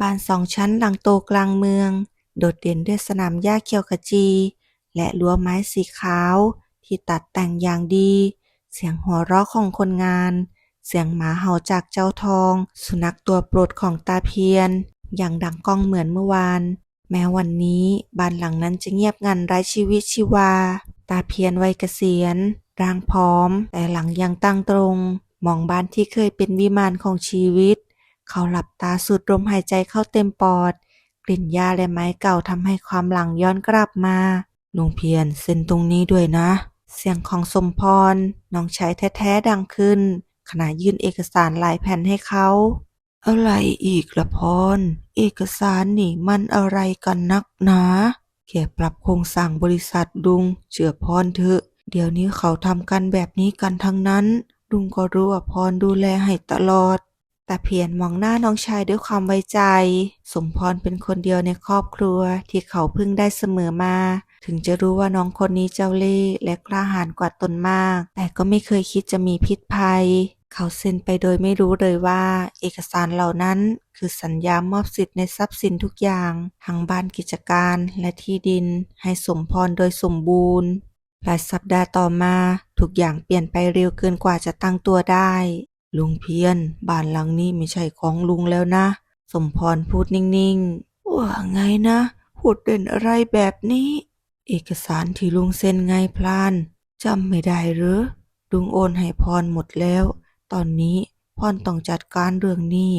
บ้านสองชั้นหลังโตกลางเมือง โดดเด่นด้วยสนามหญ้าเขียวขจี และรั้วไม้สีขาว ที่ตัดแต่งอย่างดี เสียงหัวเราะของคนงาน เสียงหมาเห่าจากเจ้าทอง สุนัขตัวโปรดของตาเพียน อย่างดังก้องเหมือนเมื่อวาน แม้วันนี้บ้านหลังนั้นจะเงียบงันไร้ชีวิตชีวา ตาเพียนวัยเกษียณ ร่างผอม แต่หลังยังตั้งตรง มองบ้านที่เคยเป็นวิมานของชีวิต เขาหลับตาสูดลมหายใจเข้าเต็มปอด กลิ่นหญ้าและไม้เก่าทำให้ความหลังย้อนกลับมาลุงเพียรเซ็นตรงนี้ด้วยนะ เสียงของสมพรน้องชายแท้ๆดังขึ้น ขณะยื่นเอกสารหลายแผ่นให้เขาอะไรอีกละพร เอกสารนี่มันอะไรกันนักหนาแค่ปรับโครงสร้างบริษัทลุงเชื่อพรเถอะ เดี๋ยวนี้เขาทำกันแบบนี้กันทั้งนั้นลุงก็รู้ว่าพรดูแลให้ตลอด แต่เพียรมองหน้าน้องชายด้วยความไว้ใจ สมพรเป็นคนเดียวในครอบครัวที่เขาพึ่งได้เสมอมา ถึงจะรู้ว่าน้องคนนี้เจ้าเล่ห์และกล้าหาญกว่าตนมาก แต่ก็ไม่เคยคิดจะมีพิษภัย เขาเซ็นไปโดยไม่รู้เลยว่า เอกสารเหล่านั้นคือสัญญามอบสิทธิ์ในทรัพย์สินทุกอย่างทั้งบ้านกิจการและที่ดิน ให้สมพรโดยสมบูรณ์หลายสัปดาห์ต่อมาทุกอย่างเปลี่ยนไปเร็วเกินกว่าจะตั้งตัวได้ ลุงเพียน บ้านหลังนี้ไม่ใช่ของลุงแล้วนะ สมพรพูดนิ่งๆ ว่าไงนะ พูดเด่นอะไรแบบนี้ เอกสารที่ลุงเซ็นไงพลานจำไม่ได้หรือลุงโอนให้พรหมดแล้ว ตอนนี้พรต้องจัดการเรื่องนี้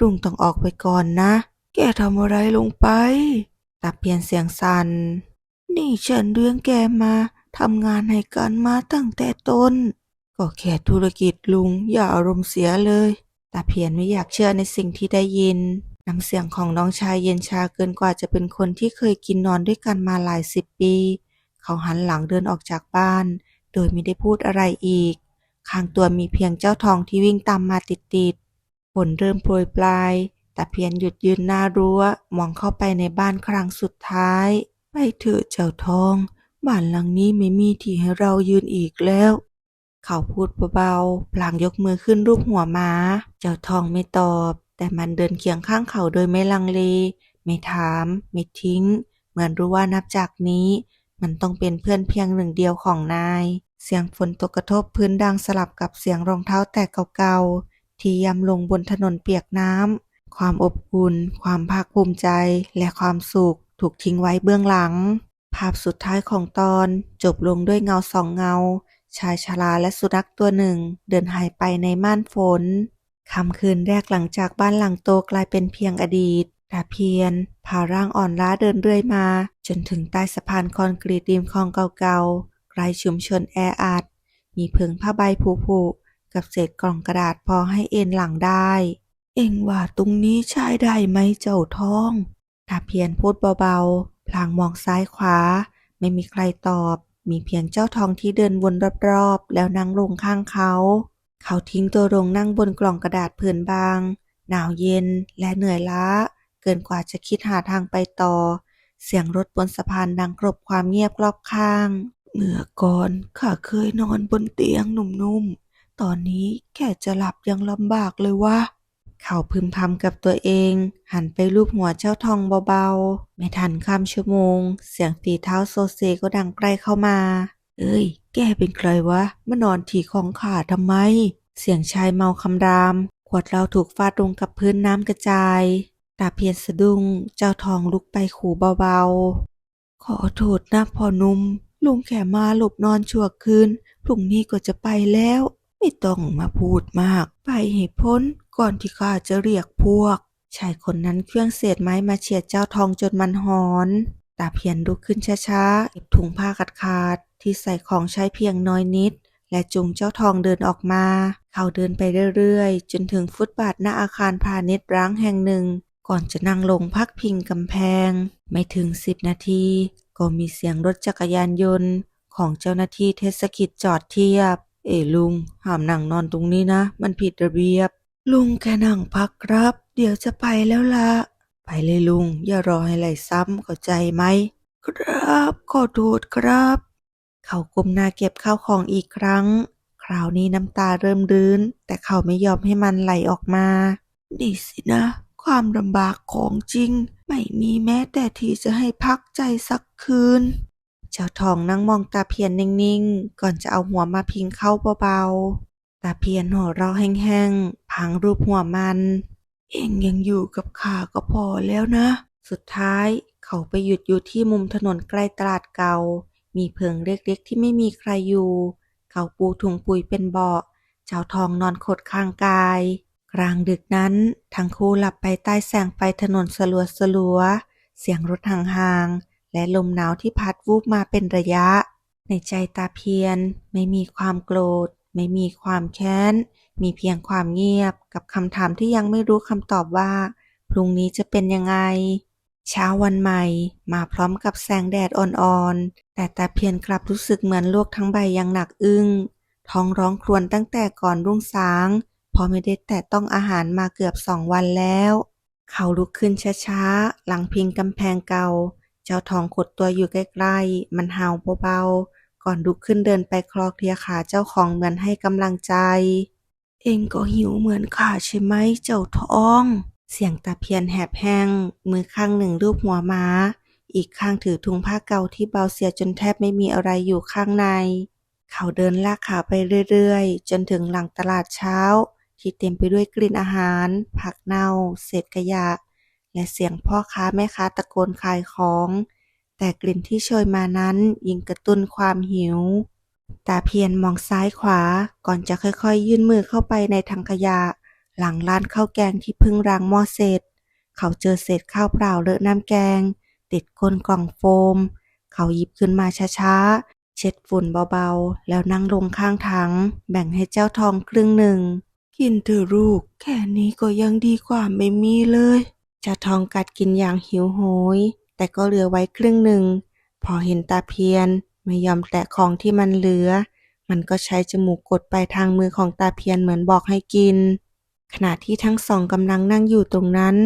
ลุงต้องออกไปก่อนนะ แกทำอะไรลงไปตาเพียนเสียงสัน่นนี่ฉันเรื่องแกมาทำงานให้กันมาตั้งแต่ต้น ก็แค่ธุรกิจลุงอย่าอารมณ์เสียเลย ตาเพียนไม่อยากเชื่อในสิ่งที่ได้ยิน น้ำเสียงของน้องชายเย็นชาเกินกว่าจะเป็นคนที่เคยกินนอนด้วยกันมาหลายสิบปี เขาหันหลังเดินออกจากบ้าน โดยไม่ได้พูดอะไรอีก ข้างตัวมีเพียงเจ้าทองที่วิ่งตามมาติดๆฝนเริ่มโปรยปลายแต่เพียนหยุดยืนหน้ารั้วมองเข้าไปในบ้านครั้งสุดท้าย ไปเถอะเจ้าทอง บ้านหลังนี้ไม่มีที่ให้เรายืนอีกแล้ว เขาพูดเบาๆ พลางยกมือขึ้นรูปหัวม้า เจ้าทองไม่ตอบ แต่มันเดินเคียงข้างเขาโดยไม่ลังเล ไม่ถาม ไม่ทิ้ง เหมือนรู้ว่านับจากนี้ มันต้องเป็นเพื่อนเพียงหนึ่งเดียวของนาย เสียงฝนตกกระทบพื้นดังสลับกับเสียงรองเท้าแตกเก่าๆ ที่ยำลงบนถนนเปียกน้ำ ความอบอุ่น ความภาคภูมิใจ และความสุขถูกทิ้งไว้เบื้องหลัง ภาพสุดท้ายของตอนจบลงด้วยเงาสองเงา ชายชราและสุนัขตัวหนึ่งเดินหายไปในม่านฝนค่ำคืนแรกหลังจากบ้านหลังโตกลายเป็นเพียงอดีตตาเพียนพาร่างอ่อนล้าเดินเรื่อยมา จนถึงใต้สะพานคอนกรีตริมคลองเก่าๆไกลชุมชนแออัดมีเพิงผ้าใบผุๆกับเศษกล่องกระดาษพอให้เอ็นหลังได้ เอ็งว่าตรงนี้ใช้ได้ไหมเจ้าทองตาเพียนพูดเบาๆ พลางมองซ้ายขวา ไม่มีใครตอบ มีเพียงเจ้าทองที่เดินวนรอบๆ แล้วนั่งลงข้างเขา เขาทิ้งตัวลงนั่งบนกล่องกระดาษผืนบาง หนาวเย็นและเหนื่อยล้า เกินกว่าจะคิดหาทางไปต่อ เสียงรถบนสะพานดังกรบความเงียบรอบข้าง เมื่อก่อนข้าเคยนอนบนเตียงนุ่มๆ ตอนนี้แค่จะหลับยังลำบากเลยวะ เขาพึมพำกับตัวเอง หันไปลูบหัวเจ้าทองเบาๆ ไม่ทันข้ามชั่วโมง เสียงฝีเท้าโซเซก็ดังใกล้เข้ามา เอ้ย แกเป็นใครวะมานอนที่ของข้าทำไม เสียงชายเมาคำราม ขวดเหล้าถูกฟาดลงกับพื้นน้ำกระจายตาเพียนสะดุ้ง เจ้าทองลุกไปขู่เบาๆ ขอโทษนะพ่อนุ่ม ลุงแค่มาหลบนอนชั่วคืน พรุ่งนี้ก็จะไปแล้ว ไม่ต้องมาพูดมาก ไปให้พ้น ก่อนที่ข้าจะเรียกพวก ชายคนนั้นเครื่องเศษไม้มาเฉียดเจ้าทองจนมันหอน ตาเพียนลุกขึ้นช้าๆเก็บถุงผ้าขาดขาดๆที่ใส่ของใช้เพียงน้อยนิด และจูงเจ้าทองเดินออกมา เขาเดินไปเรื่อยๆ จนถึงฟุตบาทหน้าอาคารพาณิชย์ร้างแห่งหนึ่ง ก่อนจะนั่งลงพักพิงกำแพง ไม่ถึงสิบนาที ก็มีเสียงรถจักรยานยนต์ ของเจ้าหน้าที่เทศกิจจอดเทียบ เอ้ลุงห้ามนั่งนอนตรงนี้นะ มันผิดระเบียบ ลุงแค่นั่งพักครับ เดี๋ยวจะไปแล้วละไปเลยลุง อย่ารอให้ไหลซ้ำเข้าใจไหม ครับขอโทษครับ เขาก้มหน้าเก็บข้าวของอีกครั้ง คราวนี้น้ำตาเริ่มรื้น แต่เขาไม่ยอมให้มันไหลออกมา นี่สินะ ความลำบากของจริง ไม่มีแม้แต่ที่จะให้พักใจสักคืน เจ้าทองนั่งมองตาเพียนนิ่งๆ ก่อนจะเอาหัวมาพิงเข้าเบาๆ ตาเพียนหัวเราะแห้งๆพังรูปหัวมัน เองยังอยู่กับข้าก็พอแล้วนะ สุดท้ายเขาไปหยุดอยู่ที่มุมถนนใกล้ตลาดเก่า มีเพิงเล็กๆที่ไม่มีใครอยู่ เขาปูถุงปุ๋ยเป็นเบาะเจ้าทองนอนขดข้างกาย กลางดึกนั้น ทั้งคู่หลับไปใต้แสงไฟถนนสลัวสลัวๆเสียงรถห่างๆ และลมหนาวที่พัดวูบมาเป็นระยะ ในใจตาเพียนไม่มีความโกรธ ไม่มีความแค้น มีเพียงความเงียบกับคำถามที่ยังไม่รู้คำตอบว่า พรุ่งนี้จะเป็นยังไง เช้าวันใหม่ มาพร้อมกับแสงแดดอ่อนๆ แต่ตาเพียนกลับรู้สึกเหมือนโลกทั้งใบยังหนักอึ้ง ท้องร้องครวญตั้งแต่ก่อนรุ่งสางพราะไม่ได้แตะต้องอาหารมาเกือบสองวันแล้ว เขาลุกขึ้นช้าๆ หลังพิงกำแพงเก่า เจ้าทองขดตัวอยู่ใกล้ๆ มันเห่าเบาๆ ก่อนลุกขึ้นเดินไปคลอเคลียขาเจ้าของเหมือนให้กำลังใจ เองก็หิวเหมือนข้าใช่ไหมเจ้าท้อง เสียงตาเพียนแหบแห้ง มือข้างหนึ่งรูปหัวม้า อีกข้างถือถุงผ้าเก่าที่เบาเสียจนแทบไม่มีอะไรอยู่ข้างใน เขาเดินลากขาไปเรื่อยๆ จนถึงหลังตลาดเช้า ที่เต็มไปด้วยกลิ่นอาหาร ผักเน่า เศษขยะ และเสียงพ่อค้าแม่ค้าตะโกนขายของ แต่กลิ่นที่โชยมานั้นยิ่งกระตุ้นความหิว ตาเพียนมองซ้ายขวาก่อนจะค่อยๆ ยื่นมือเข้าไปในถังขยะ หลังร้านข้าวแกงที่เพิ่งล้างหม้อเสร็จ เขาเจอเศษข้าวเปล่าเลอะน้ำแกง ติดก้นกล่องโฟม เขาหยิบขึ้นมาช้าๆ เช็ดฝุ่นเบาๆ แล้วนั่งลงข้างถัง แบ่งให้เจ้าทองครึ่งหนึ่ง กินเถอะลูก แค่นี้ก็ยังดีกว่าไม่มีเลยเจ้าทองกัดกินอย่างหิวโหย แต่ก็เหลือไว้ครึ่งหนึ่ง พอเห็นตาเพียนไม่ยอมแตะของที่มันเหลือ มันก็ใช้จมูกกดไปทางมือของตาเพียนเหมือนบอกให้กิน ขณะที่ทั้งสองกำลังนั่งอยู่ตรงนั้น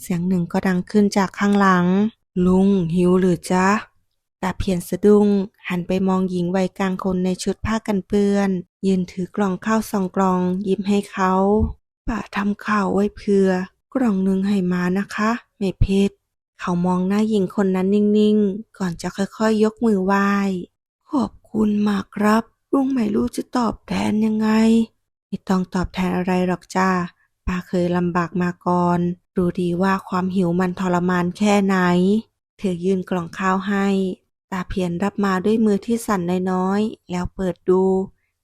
เสียงหนึ่งก็ดังขึ้นจากข้างหลัง ลุงหิวหรือจ๊ะตาเพียนสะดุ้ง หันไปมองหญิงวัยกลางคนในชุดผ้ากันเปื้อน ยืนถือกล่องข้าวสองกล่อง ยิ้มให้เขาป้าทำข้าวไว้เพื่อ กล่องหนึ่งให้มานะคะ ไม่เพชร เขามองหน้าหญิงคนนั้นนิ่งๆ ก่อนจะค่อยๆ ยกมือไหว้ ขอบคุณมากครับลุงไม่รู้จะตอบแทนยังไง ไม่ต้องตอบแทนอะไรหรอกจ้าป้าเคยลำบากมาก่อน รู้ดีว่าความหิวมันทรมานแค่ไหน เธอยื่นกล่องข้าวให้ ตาเพียนรับมาด้วยมือที่สั่นน้อยๆ แล้วเปิดดู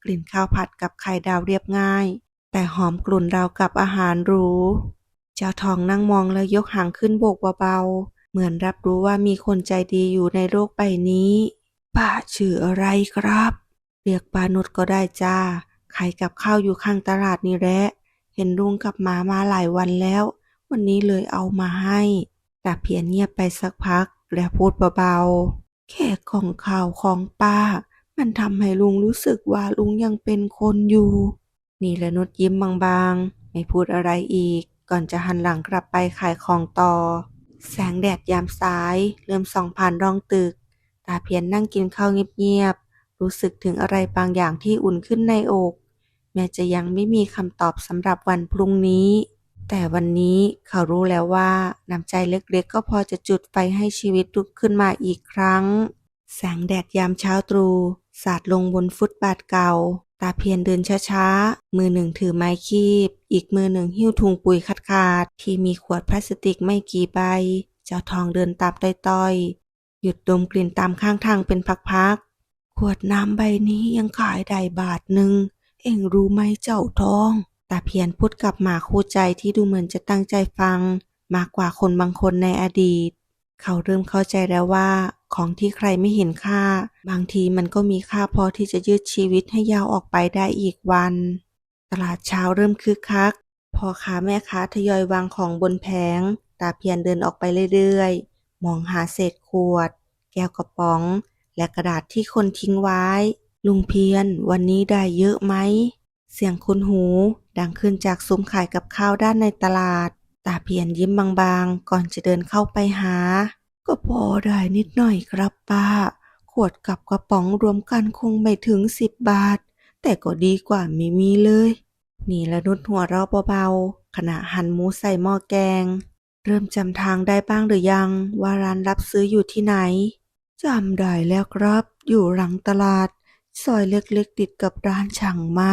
กลิ่นข้าวผัดกับไข่ดาวเรียบง่าย แต่หอมกลุ่นราวกับอาหารหรู เจ้าทองนั่งมองแล้วยกหางขึ้นโบกเบาๆ เหมือนรับรู้ว่ามีคนใจดีอยู่ในโลกใบนี้ ป้าชื่ออะไรครับ เรียกปานุชก็ได้จ้า ขายกับข้าวอยู่ข้างตลาดนี่แหละ เห็นลุงกับหมามาหลายวันแล้ว วันนี้เลยเอามาให้ตาเพียนเงียบไปสักพัก แล้วพูดเบาๆ แค่ของข่าวของป้า มันทำให้ลุงรู้สึกว่าลุงยังเป็นคนอยู่ นี่และนุชยิ้มบางๆ ไม่พูดอะไรอีก ก่อนจะหันหลังกลับไปขายของต่อ แสงแดดยามสาย เริ่มส่องผ่านร่องตึก ตาเพียนนั่งกินข้าวเงียบๆ รู้สึกถึงอะไรบางอย่างที่อุ่นขึ้นในอก แม้จะยังไม่มีคำตอบสำหรับวันพรุ่งนี้ แต่วันนี้เขารู้แล้วว่าน้ำใจเล็กๆ ก็พอจะจุดไฟให้ชีวิตลุกขึ้นมาอีกครั้ง แสงแดดยามเช้าตรู่สาดลงบนฟุตบาทเก่า ตาเพียนเดินช้าๆ มือหนึ่งถือไม้คีบ อีกมือหนึ่งหิ้วถุงปุ๋ยขาดๆ ที่มีขวดพลาสติกไม่กี่ใบ เจ้าทองเดินตามต้อยๆ หยุดดมกลิ่นตามข้างทางเป็นพักๆ ขวดน้ำใบนี้ยังขายได้บาทหนึ่ง เอ็งรู้ไหมเจ้าทอง ตาเพียนพูดกับหมาคู่ใจที่ดูเหมือนจะตั้งใจฟัง มากกว่าคนบางคนในอดีต เขาเริ่มเข้าใจแล้วว่า ของที่ใครไม่เห็นค่า บางทีมันก็มีค่าพอที่จะยืดชีวิตให้ยาวออกไปได้อีกวัน ตลาดเช้าเริ่มคึกคักพ่อค้าแม่ค้าทยอยวางของบนแผง ตาเพียนเดินออกไปเรื่อยๆ มองหาเศษขวด แก้วกระป๋อง และกระดาษที่คนทิ้งไว้ ลุงเพียนวันนี้ได้เยอะไหม เสียงคุ้นหู ดังขึ้นจากซุ้มขายกับข้าวด้านในตลาด ตาเพียนยิ้มบางๆ ก่อนจะเดินเข้าไปหา ก็พอได้นิดหน่อยครับป้า ขวดกับกระป๋องรวมกันคงไม่ถึงสิบบาท แต่ก็ดีกว่าไม่มีเลย นี่ละนุดหัวเราะเบาๆขณะหั่นหมูใส่หม้อแกง เริ่มจำทางได้บ้างหรือยัง ว่าร้านรับซื้ออยู่ที่ไหนจำได้แล้วครับ อยู่หลังตลาด ซอยเล็กๆติดกับร้านช่างไม้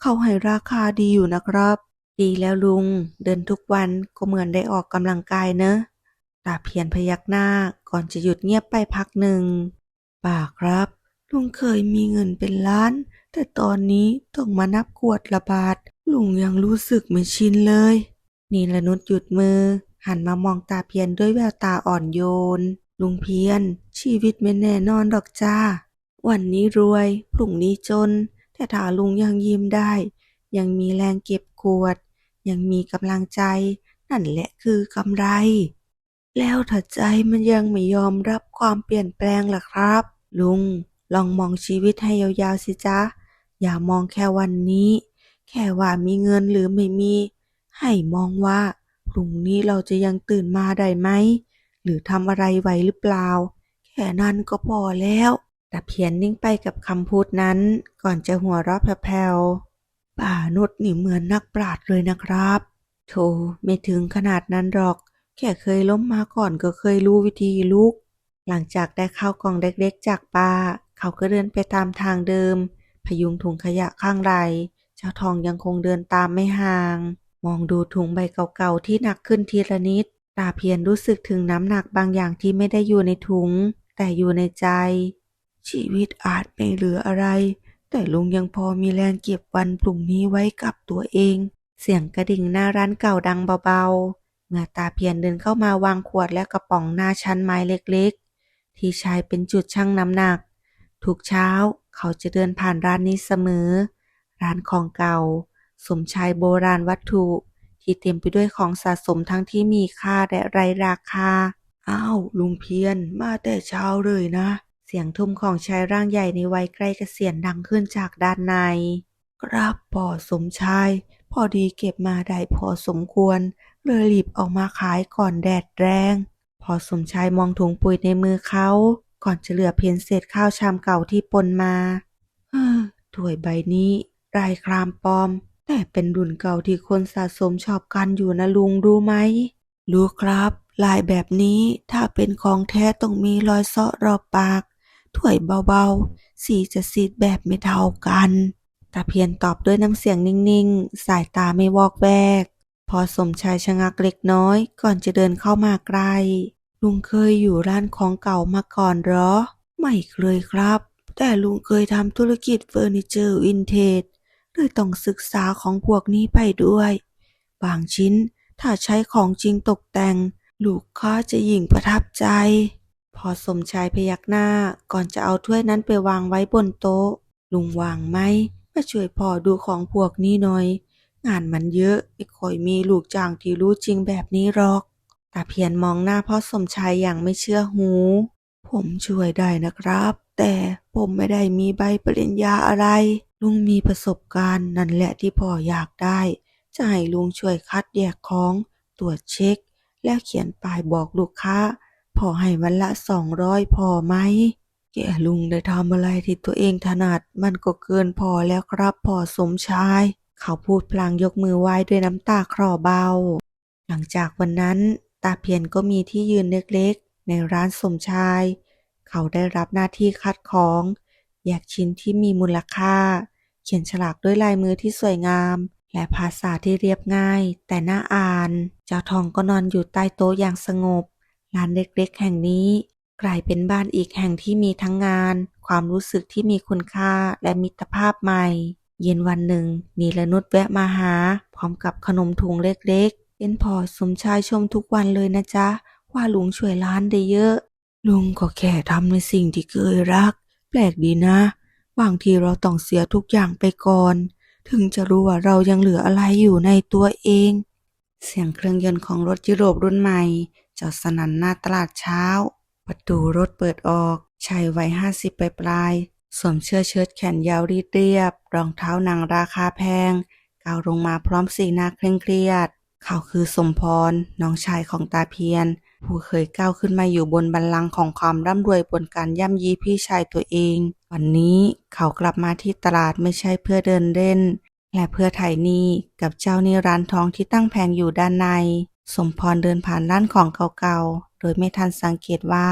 เขาให้ราคาดีอยู่นะครับ ดีแล้วลุง เดินทุกวันก็เหมือนได้ออกกำลังกายเนอะ ตาเพียนพยักหน้าก่อนจะหยุดเงียบไปพักหนึ่งป่าครับ ลุงเคยมีเงินเป็นล้าน แต่ตอนนี้ต้องมานับขวดละบาท ลุงยังรู้สึกไม่ชินเลย นีลนุชหยุดมือ หันมามองตาเพียนด้วยแววตาอ่อนโยน ลุงเพียน ชีวิตไม่แน่นอนดอกจ้า วันนี้รวย พรุ่งนี้จน แต่ถ้าลุงยังยิ้มได้ ยังมีแรงเก็บขวด ยังมีกำลังใจ นั่นแหละคือกำไร แล้วถ้าใจมันยังไม่ยอมรับความเปลี่ยนแปลงล่ะครับ ลุง ลองมองชีวิตให้ยาวๆสิจ๊ะ อย่ามองแค่วันนี้ แค่ว่ามีเงินหรือไม่มี ให้มองว่าพรุ่งนี้เราจะยังตื่นมาได้ไหม หรือทำอะไรไหวหรือเปล่า แค่นั้นก็พอแล้วแต่เพียนนิ่งไปกับคำพูดนั้น ก่อนจะหัวเราะแผ่วๆป่านุชนี่เหมือนนักปราชญ์เลยนะครับโธ่ไม่ถึงขนาดนั้นหรอก แค่เคยล้มมาก่อนก็เคยรู้วิธีลุก หลังจากได้ข้าวกล่องเล็กๆ จากป้า เขาก็เดินไปตามทางเดิม พยุงถุงขยะข้างไหลเจ้าทองยังคงเดินตามไม่ห่าง มองดูถุงใบเก่าๆที่หนักขึ้นทีละนิด ตาเพียนรู้สึกถึงน้ำหนักบางอย่างที่ไม่ได้อยู่ในถุง แต่อยู่ในใจ ชีวิตอาจไม่เหลืออะไร แต่ลุงยังพอมีแรงเก็บวันพรุ่งนี้ไว้กับตัวเอง เสียงกระดิ่งหน้าร้านเก่าดังเบาๆ เมื่อตาเพียนเดินเข้ามาวางขวดและกระป๋องหน้าชั้นไม้เล็กๆ ที่ใช้เป็นจุดชั่งน้ำหนัก ทุกเช้าเขาจะเดินผ่านร้านนี้เสมอ ร้านของเก่า สมชายโบราณวัตถุ ที่เต็มไปด้วยของสะสมทั้งที่มีค่าและไร้ราคา อ้าว ลุงเพียนมาแต่เช้าเลยนะ เสียงทุ้มของชายร่างใหญ่ในวัยใกล้เกษียณดังขึ้นจากด้านใน ครับพ่อสมชาย พอดีเก็บมาได้พอสมควร เลยรีบออกมาขายก่อนแดดแรง พอสมชายมองถุงปุ๋ยในมือเขา ก่อนจะเหลือเพียงเศษข้าวชามเก่าที่ปนมาเฮ้อถ้วยใบนี้ลายครามปลอม แต่เป็นรุ่นเก่าที่คนสะสมชอบกันอยู่นะลุงรู้ไหมรู้ครับ ลายแบบนี้ถ้าเป็นของแท้ต้องมีรอยเซาะรอบปากถ้วยเบาๆ สีจะซีดแบบไม่เท่ากันตาเพียนตอบด้วยน้ำเสียงนิ่งๆ สายตาไม่วอกแวก พอสมชายชะงักเล็กน้อยก่อนจะเดินเข้ามาใกล้ลุงเคยอยู่ร้านของเก่ามาก่อนหรอ ไม่เคยครับ แต่ลุงเคยทำธุรกิจเฟอร์นิเจอร์วินเทจเลยต้องศึกษาของพวกนี้ไปด้วย บางชิ้นถ้าใช้ของจริงตกแต่ง ลูกค้าจะยิ่งประทับใจ พอสมชายพยักหน้าก่อนจะเอาถ้วยนั้นไปวางไว้บนโต๊ะ ลุงวางไหมมาช่วยพ่อดูของพวกนี้หน่อย งานมันเยอะไม่ค่อยมีลูกจ้างที่รู้จริงแบบนี้หรอกตาเพียนมองหน้าพ่อสมชายอย่างไม่เชื่อหู ผมช่วยได้นะครับ แต่ผมไม่ได้มีใบปริญญาอะไร ลุงมีประสบการณ์นั่นแหละที่พ่ออยากได้ จะให้ลุงช่วยคัดแยกของ ตรวจเช็ค แล้วเขียนป้ายบอกลูกค้าพอให้วันละสองร้อยพอไหมแกลุงได้ทำอะไรที่ตัวเองถนัดมันก็เกินพอแล้วครับพ่อสมชาย เขาพูดพลางยกมือไหว้ด้วยน้ำตาคลอเบา หลังจากวันนั้น ตาเพียนก็มีที่ยืนเล็กๆ ในร้านสมชาย เขาได้รับหน้าที่คัดของ แยกชิ้นที่มีมูลค่า เขียนฉลากด้วยลายมือที่สวยงาม และภาษาที่เรียบง่าย แต่น่าอ่าน เจ้าทองก็นอนอยู่ใต้โต๊ะอย่างสงบ ร้านเล็กๆ แห่งนี้ กลายเป็นบ้านอีกแห่งที่มีทั้งงาน ความรู้สึกที่มีคุณค่าและมิตรภาพใหม่ เย็นวันหนึ่งนีละนุชแวะมาหา พร้อมกับขนมถุงเล็กๆเป็นพอสมชายชมทุกวันเลยนะจ๊ะ ว่าลุงช่วยร้านได้เยอะ ลุงก็แค่ทำในสิ่งที่เคยรัก แปลกดีนะ บางทีเราต้องเสียทุกอย่างไปก่อน ถึงจะรู้ว่าเรายังเหลืออะไรอยู่ในตัวเอง เสียงเครื่องยนต์ของรถยุโรปรุ่นใหม่จอดสนั่นหน้าตลาดเช้า ประตูรถเปิดออกชายวัยห้าสิบปลาย สวมเสื้อเชิ้ตแขนยาวรีดเรียบ รองเท้าหนังราคาแพงก้าวลงมาพร้อมสีหน้าเคร่งเครียด เขาคือสมพร น้องชายของตาเพียน ผู้เคยก้าวขึ้นมาอยู่บนบัลลังก์ของความร่ำรวยบนการย่ำยีพี่ชายตัวเอง วันนี้เขากลับมาที่ตลาดไม่ใช่เพื่อเดินเล่น และเพื่อไถ่หนี้กับเจ้านี้ร้านทองที่ตั้งแผงอยู่ด้านใน สมพรเดินผ่านร้านของเก่าๆ โดยไม่ทันสังเกตว่า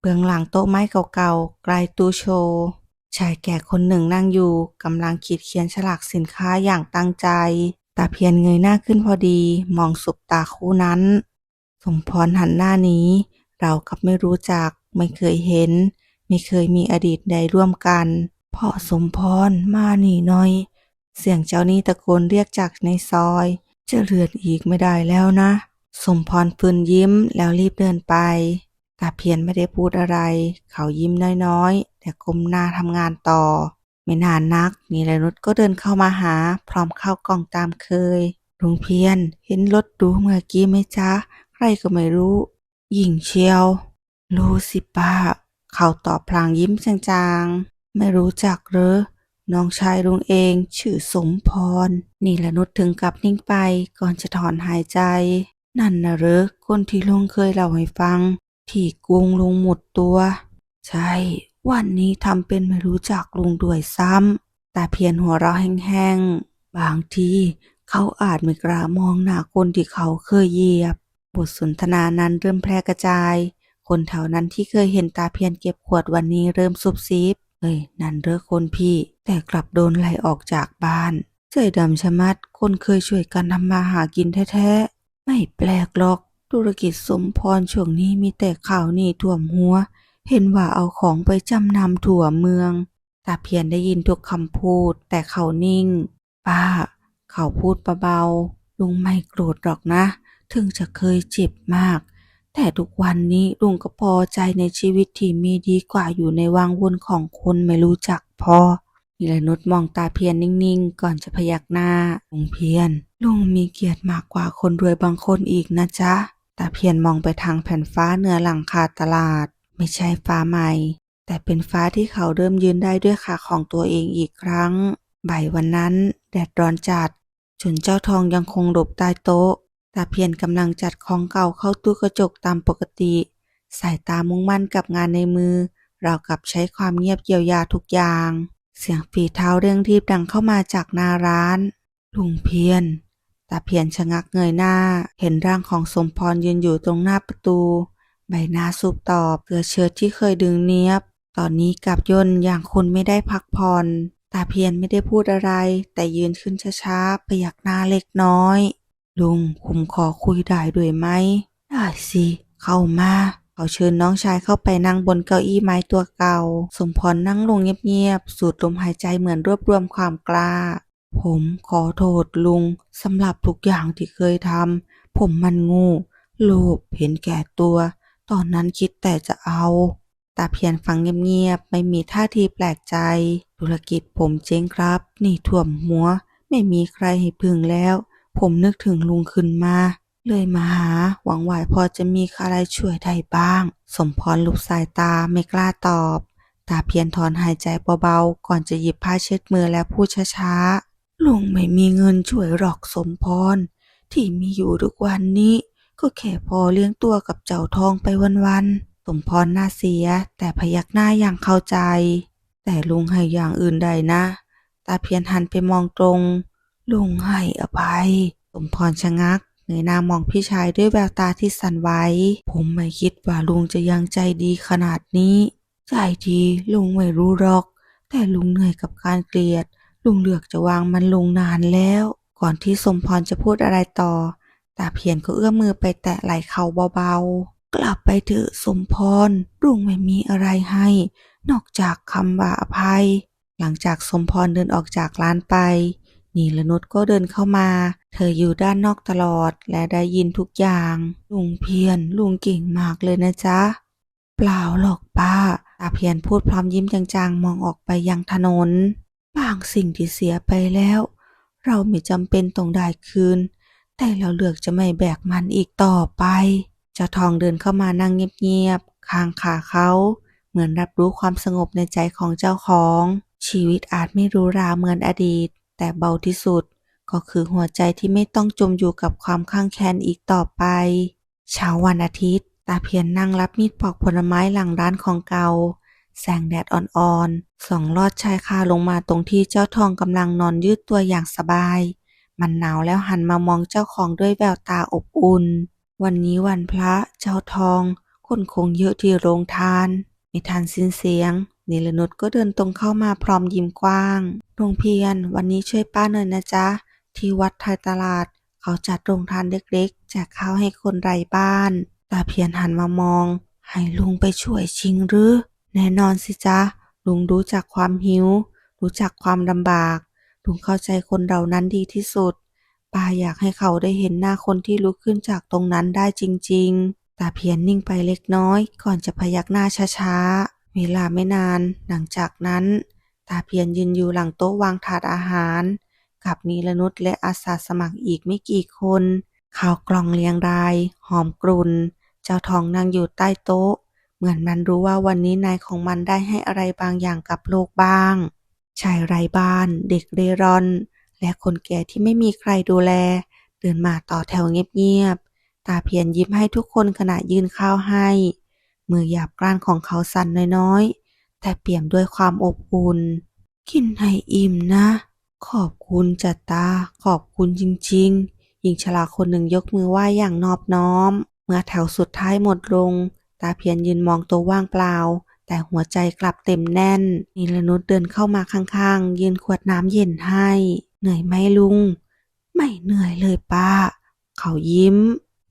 เบื้องหลังโต๊ะไม้เก่าๆ ไกลตู้โชว์ ชายแก่คนหนึ่งนั่งอยู่กำลังขีดเขียนฉลากสินค้าอย่างตั้งใจ ตาเพียนเงยหน้าขึ้นพอดี มองสุบตาคู่นั้น สมพรหันหน้านี้ เรากับไม่รู้จัก ไม่เคยเห็น ไม่เคยมีอดีตใดร่วมกันพ่อสมพรมาหนีหน่อย เสียงเจ้านี้ตะโกนเรียกจากในซอย จะเลือนอีกไม่ได้แล้วนะ สมพรฟืนยิ้มแล้วรีบเดินไปตาเพียนไม่ได้พูดอะไร เขายิ้มน้อยๆ แต่ก้มหน้าทำงานต่อ ไม่นานนักนีรนุชก็เดินเข้ามาหา พร้อมเข้ากล่องตามเคยลุงเพียนเห็นรถดูเมื่อกี้ไหมจ๊ะ ใครก็ไม่รู้ หญิงเชียว รู้สิป้า เขาตอบพลางยิ้มจางๆ ไม่รู้จักหรือน้องชายลุงเองชื่อสมพร นี่ละนุชถึงกับนิ่งไปก่อนจะถอนหายใจ นั่นนะหรือคนที่ลุงเคยเล่าให้ฟัง ที่กุงลุงหมดตัว ใช่ วันนี้ทำเป็นไม่รู้จักลุงด้วยซ้ำ แต่เพียนหัวเราะแห้งๆ บางทีเขาอาจไม่กล้ามองหน้าคนที่เขาเคยเหยียบ บทสนทนานั้นเริ่มแพร่กระจาย คนแถวนั้นที่เคยเห็นตาเพียนเก็บขวดวันนี้เริ่มซุบซิบเอ้ยนั่นเด้องคนพี่ แต่กลับโดนไล่ออกจากบ้านใจดำชะมัด คนเคยช่วยกันทำมาหากินแท้ๆ ไม่แปลกหรอก ธุรกิจสมพรช่วงนี้มีแต่ข่าวหนี้ท่วมหัว เห็นว่าเอาของไปจำนำทั่วเมือง ตาเพียนได้ยินทุกคำพูดแต่เขานิ่ง ป้า เขาพูดเบาๆลุงไม่โกรธหรอกนะ ถึงจะเคยเจ็บมาก แต่ทุกวันนี้ลุงก็พอใจในชีวิตที่มีดีกว่าอยู่ในวังวนของคนไม่รู้จักพอนิรนุชมองตาเพียนนิ่งๆ ก่อนจะพยักหน้า ลุงเพียน ลุงมีเกียรติมากกว่าคนรวยบางคนอีกนะจ๊ะ ตาเพียนมองไปทางแผ่นฟ้าเหนือหลังคาตลาด ไม่ใช่ฟ้าใหม่ แต่เป็นฟ้าที่เขาเริ่มยืนได้ด้วยขาของตัวเองอีกครั้ง บ่ายวันนั้น แดดร้อนจัดจนเจ้าทองยังคงหลบใต้โต๊ะ ตาเพียนกำลังจัดของเก่าเข้าตู้กระจกตามปกติ สายตามุ่งมั่นกับงานในมือ เรากับใช้ความเงียบเยียวยาทุกอย่าง เสียงฝีเท้าเร่งรีบดังเข้ามาจากหน้าร้าน ลุงเพียน ตาเพียนชะงักเงยหน้า เห็นร่างของสมพรยืนอยู่ตรงหน้าประตู ใบหน้าสุบตอบเสื้อเชิ้ตที่เคยดึงเนียบ ตอนนี้กลับย่นอย่างคนไม่ได้พักผ่อนตาเพียนไม่ได้พูดอะไร แต่ยืนขึ้นช้าๆพยักหน้าเล็กน้อย ลุงผมขอคุยได้ด้วยไหมได้สิ เข้ามา เขาเชิญน้องชายเข้าไปนั่งบนเก้าอี้ไม้ตัวเก่า สมพรนั่งลงเงียบๆ สูดลมหายใจเหมือนรวบรวมความกล้า ผมขอโทษลุงสำหรับทุกอย่างที่เคยทำ ผมมันงูโลภเห็นแก่ตัว ตอนนั้นคิดแต่จะเอาตาเพียนฟังเงียบๆ ไม่มีท่าทีแปลกใจ ธุรกิจผมเจ๊งครับหนี่ท่วมหัว ไม่มีใครให้พึ่งแล้ว ผมนึกถึงลุงขึ้นมา เลยมาหา หวังว่าพอจะมีอะไรช่วยได้บ้าง สมพรลุกสายตาไม่กล้าตอบ ตาเพียนถอนหายใจเบาๆ ก่อนจะหยิบผ้าเช็ดมือและพูดช้าๆลุงไม่มีเงินช่วยหรอกสมพร ที่มีอยู่ทุกวันนี้ ก็แค่พอเลี้ยงตัวกับเจ้าทองไปวันๆ สมพรหน้าเสีย แต่พยักหน้าอย่างเข้าใจ แต่ลุงให้อย่างอื่นใดนะ ตาเพียนหันไปมองตรง ลุงให้อภัย สมพรชะงักเงยหน้ามองพี่ชายด้วยแววตาที่สั่นไหว ผมไม่คิดว่าลุงจะยังใจดีขนาดนี้ ใจดีลุงไม่รู้หรอก แต่ลุงเหนื่อยกับการเกลียด ลุงเลือกจะวางมันลงนานแล้ว ก่อนที่สมพรจะพูดอะไรต่อ ตาเพียนก็เอื้อมมือไปแตะไหล่เขาเบาๆ กลับไปเถอะสมพรลุงไม่มีอะไรให้ นอกจากคำว่าอภัย หลังจากสมพรเดินออกจากร้านไป นีลนุชก็เดินเข้ามา เธออยู่ด้านนอกตลอดและได้ยินทุกอย่าง ลุงเพียนลุงเก่งมากเลยนะจ๊ะ เปล่าหรอกป้า ตาเพียนพูดพร้อมยิ้มจางๆ มองออกไปยังถนน บางสิ่งที่เสียไปแล้ว เราไม่จำเป็นต้องได้คืน แต่เราเลือกจะไม่แบกมันอีกต่อไปเจ้าทองเดินเข้ามานั่งเงียบๆ ข้างขาเขา เหมือนรับรู้ความสงบในใจของเจ้าของ ชีวิตอาจไม่รู้ราเหมือนอดีต แต่เบาที่สุด ก็คือหัวใจที่ไม่ต้องจมอยู่กับความข้างแค้นอีกต่อไป เช้าวันอาทิตย์ ตาเพียนนั่งรับมีดปอกผลไม้หลังร้านของเก่าแสงแดดอ่อนๆ ส่องลอดชายคาลงมาตรงที่เจ้าทองกำลังนอนยืดตัวอย่างสบาย มันหนาวแล้วหันมามองเจ้าของด้วยแววตาอบอุ่น วันนี้วันพระเจ้าทอง คนคงเยอะที่โรงทาน ไม่ทันสิ้นเสียงนิลนุชก็เดินตรงเข้ามาพร้อมยิ้มกว้างโรงเพียนวันนี้ช่วยป้าหน่อยนะจ๊ะ ที่วัดไทยตลาด เขาจัดโรงทานเล็กๆแจกข้าวให้คนไร้บ้าน ตาเพียนหันมามอง ให้ลุงไปช่วยชิงหรือ แน่นอนสิจ๊ะ ลุงรู้จักความหิว รู้จักความลำบาก งเข้าใจคนเหล่านั้นดีที่สุดป้าอยากให้เขาได้เห็นหน้าคนที่ลุกขึ้นจากตรงนั้นได้จริง ๆ ตาเพียนนิ่งไปเล็กน้อย ก่อนจะพยักหน้าช้าๆ เวลาไม่นาน หลังจากนั้น ตาเพียนยืนอยู่หลังโต๊ะวางถาดอาหาร กับนีลนุชและอาสาสมัครอีกไม่กี่คนข้าวกล่องเรียงราย หอมกรุ่น เจ้าทองนั่งอยู่ใต้โต๊ะ เหมือนมันรู้ว่าวันนี้นายของมันได้ให้อะไรบางอย่างกับโลกบ้าง ชายไร้บ้าน เด็กเร่ร่อน และคนแก่ที่ไม่มีใครดูแล เดินมาต่อแถวเงียบๆ ตาเพียนยิ้มให้ทุกคนขณะยื่นข้าวให้ มือหยาบกร้านของเขาสั่นน้อยๆ แต่เปี่ยมด้วยความอบอุ่น กินให้อิ่มนะ ขอบคุณจัตตา ขอบคุณจริงๆ หญิงชราคนหนึ่งยกมือไหว้อย่างนอบน้อม เมื่อแถวสุดท้ายหมดลง ตาเพียนยืนมองตัวว่างเปล่า แต่หัวใจกลับเต็มแน่นนิลนุชเดินเข้ามาข้างๆ ยืนขวดน้ำเย็นให้ เหนื่อยไหมลุง ไม่เหนื่อยเลยป้า เขายิ้ม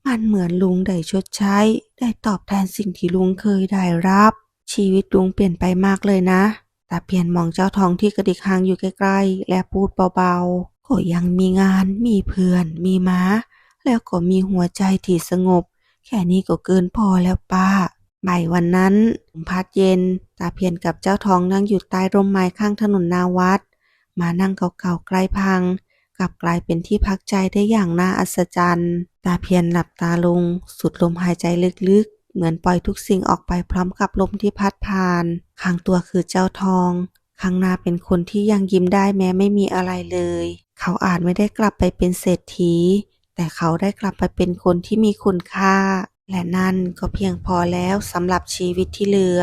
มันเหมือนลุงได้ชดใช้ ได้ตอบแทนสิ่งที่ลุงเคยได้รับ ชีวิตลุงเปลี่ยนไปมากเลยนะ แตาเพียนมองเจ้าทองที่กระดิกหางอยู่ใกล้ๆ และพูดเบาๆ ก็ยังมีงาน มีเพื่อน มีม้า แล้วก็มีหัวใจที่สงบ แค่นี้ก็เกินพอแล้วป้า บ่ายวันนั้นลมพัดเย็น ตาเพียนกับเจ้าทองนั่งอยู่ใต้ร่มไม้ข้างถนนนาวัด มานั่งเก่าๆใกล้พัง กลับกลายเป็นที่พักใจได้อย่างน่าอัศจรรย์ ตาเพียนหลับตาลง สุดลมหายใจลึกๆ เหมือนปล่อยทุกสิ่งออกไปพร้อมกับลมที่พัดผ่าน ข้างตัวคือเจ้าทอง ข้างหน้าเป็นคนที่ยังยิ้มได้แม้ไม่มีอะไรเลย เขาอาจไม่ได้กลับไปเป็นเศรษฐี แต่เขาได้กลับไปเป็นคนที่มีคุณค่า และนั่นก็เพียงพอแล้วสำหรับชีวิตที่เหลือ